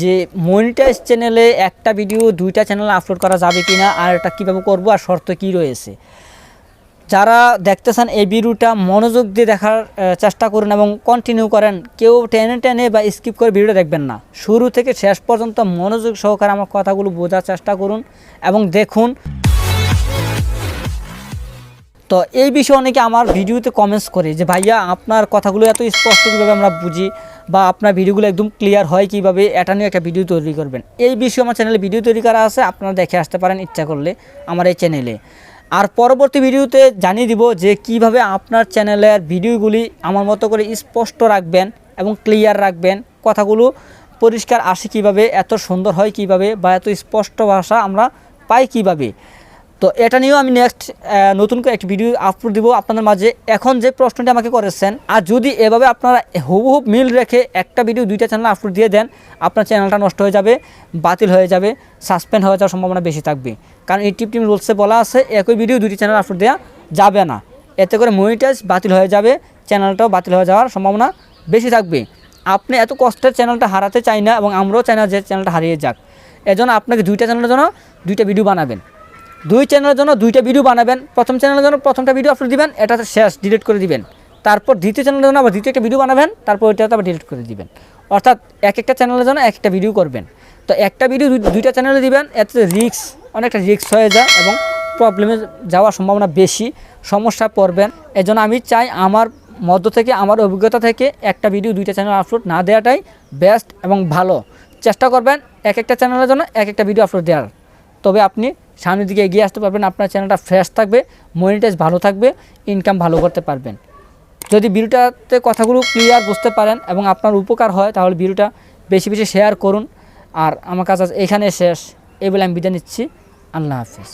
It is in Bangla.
যে মনিটাইজ চ্যানেলে একটা ভিডিও দুইটা চ্যানেলে আপলোড করা যাবে কি না আর এটা কীভাবে করব, আর শর্ত কি রয়েছে। যারা দেখতেছেন এই ভিডিওটা মনোযোগ দিয়ে দেখার চেষ্টা করুন এবং কন্টিনিউ করেন। কেউ টেনে টেনে বা স্কিপ করে ভিডিওটা দেখবেন না। শুরু থেকে শেষ পর্যন্ত মনোযোগ সহকারে আমার কথাগুলো বোঝার চেষ্টা করুন এবং দেখুন তো এই বিষয়ে অনেকে আমার ভিডিওতে কমেন্টস করে যে, ভাইয়া, আপনার কথাগুলো এত স্পষ্ট কীভাবে আমরা বুঝি? বা আপনার ভিডিওগুলো একদম ক্লিয়ার হয় কীভাবে? এটা নিয়ে একটা ভিডিও তৈরি করবেন। এই বিষয়ে আমার চ্যানেলে ভিডিও তৈরি করা আছে, আপনারা দেখে আসতে পারেন ইচ্ছা করলে আমার এই চ্যানেলে আর পরবর্তী ভিডিওতে জানিয়ে দিব যে, কীভাবে আপনার চ্যানেলের ভিডিওগুলি আমার মতো করে স্পষ্ট রাখবেন এবং ক্লিয়ার রাখবেন, কথাগুলো পরিষ্কার আসে কীভাবে, এত সুন্দর হয় কীভাবে, বা এত স্পষ্ট ভাষা আমরা পাই কীভাবে? তো এটা নিয়েও আমি নেক্সট নতুন করে একটি ভিডিও আপলোড দিব আপনাদের মাঝে। এখন যে প্রশ্নটি আমাকে করেছেন, আর যদি এভাবে আপনারা হুবহু মিল রেখে একটা ভিডিও দুইটা চ্যানেল আপলোড দিয়ে দেন, আপনার চ্যানেলটা নষ্ট হয়ে যাবে, বাতিল হয়ে যাবে সাসপেন্ড হয়ে যাওয়ার সম্ভাবনা বেশি থাকবে। কারণ ইউটিউব টিম রুলসে বলা আছে, একই ভিডিও দুইটি চ্যানেল আপলোড দেওয়া যাবে না। এতে করে মনিটাইজ বাতিল হয়ে যাবে চ্যানেলটাও বাতিল হয়ে যাওয়ার সম্ভাবনা বেশি থাকবে। আপনি এত কষ্টের চ্যানেলটা হারাতে চাই না, এবং আমরাও চাই না যে চ্যানেলটা হারিয়ে যাক। এজন্য আপনাকে দুইটা চ্যানেলের জন্য দুইটা ভিডিও বানাবেন। দুই চ্যানেলের জন্য দুইটা ভিডিও বানাবেন। প্রথম চ্যানেলের জন্য প্রথমটা ভিডিও আপলোড দিবেন, এটা শেষ ডিলিট করে দিবেন। তারপর দ্বিতীয় চ্যানেলের জন্য আবার দ্বিতীয় একটা ভিডিও বানাবেন, তারপর ওইটাতে আবার ডিলিট করে দিবেন। অর্থাৎ এক একটা চ্যানেলের জন্য এক একটা ভিডিও করবেন। তো একটা ভিডিও দুইটা চ্যানেলে দিবেন, এতে রিক্স অনেকটা রিক্স হয়ে যায় এবং প্রবলেমে যাওয়ার সম্ভাবনা বেশি, সমস্যা পড়বেন। এজন্য আমি চাই আমার মধ্য থেকে, আমার অভিজ্ঞতা থেকে একটা ভিডিও দুইটা চ্যানেল আপলোড না দেওয়াটাই বেস্ট এবং ভালো। চেষ্টা করবেন এক একটা চ্যানেলের জন্য এক একটা ভিডিও আপলোড দেওয়ার। তবে আপনি সামনের দিকে এগিয়ে আসতে পারবেন। আপনার চ্যানেলটা ফ্রেশ থাকবে মনিটাইজ ভালো থাকবে ইনকাম ভালো করতে পারবেন। যদি ভিডিওটাতে কথাগুলো ক্লিয়ার বুঝতে পারেন এবং আপনার উপকার হয়, তাহলে ভিডিওটা বেশি বেশি শেয়ার করুন। আর আমার কাজ এখানে শেষ। এই বলে আমি বিদায় নিচ্ছি। আল্লাহ হাফিজ।